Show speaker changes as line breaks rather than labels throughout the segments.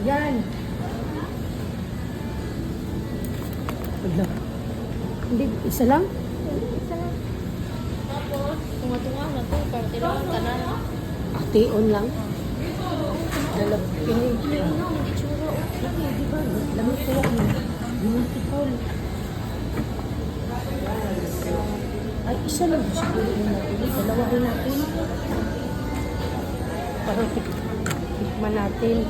Yan. Wala. Hindi, isa lang?
Tapos, tunga-tunga na to. Pero tinawag tanan.
Ation lang. Dalag pinig.
Ano, hindi tsura.
Laki, di ba? Lamig ko ako. Beautiful. Ay, isa lang. Siguro natin. Dalawa rin natin. Para tik- tikman natin.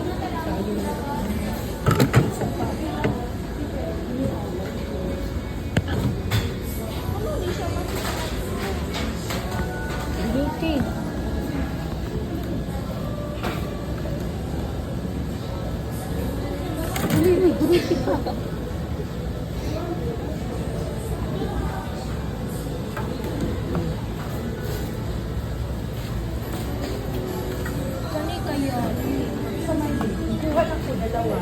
Beauty pa.
Kayo.
Sa may kuha lang ko dalawa.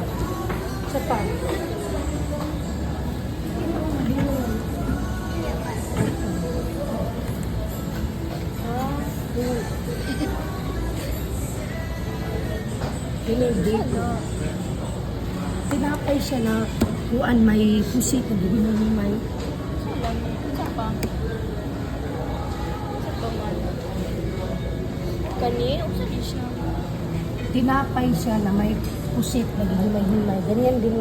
Sa pa. Pinig dito. Tinapay siya na kuan may pusit na hindi mo may.
Kani, usa di siya.
Tinapay siya na may pusit na himay-himay. Ganyan din